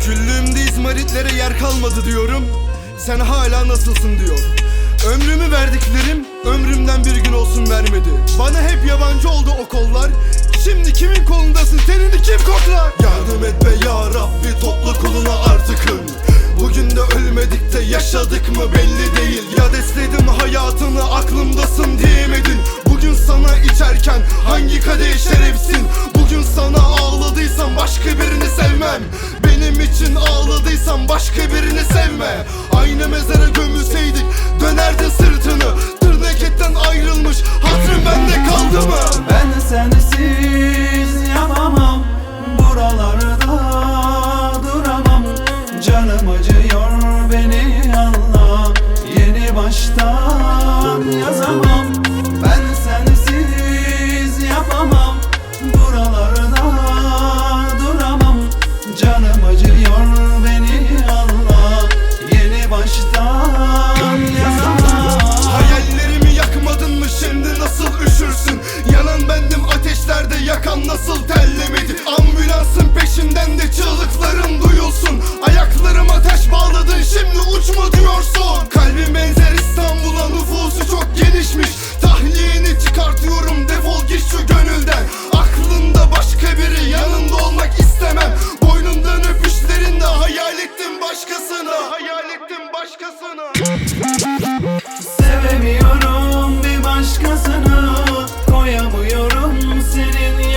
Küllüğümde izmaritlere yer kalmadı diyorum. Sen hala nasılsın diyor. Ömrümü verdiklerim ömrümden bir gün olsun vermedi. Bana hep yabancı oldu o kollar. Şimdi kimin kolundasın? Tenini kim koklar Yardım et be ya Rabbi topla kuluna artıkın Bugün de ölmedik de yaşadık mı belli değil. Ya desledim başka birini sevme. Aynı mezara gömülseydik dönerdin sırtını. Tırnak etten ayrılmış hatırın bende nasıl tellemedi Ambulansın peşinden de çığlıkların duyulsun. Ayaklarıma taş bağladın şimdi uçma diyorsun. Kalbim benzer İstanbul'a nüfusu çok genişmiş. Tahliyeni çıkartıyorum defol git şu gönülden. Aklında başka biri yanında olmak istemem. Boynundan öpüşlerinde hayal ettim başkasını Hayal ettim başkasını Sevemiyorum bir başkasını. Koyamıyorum senin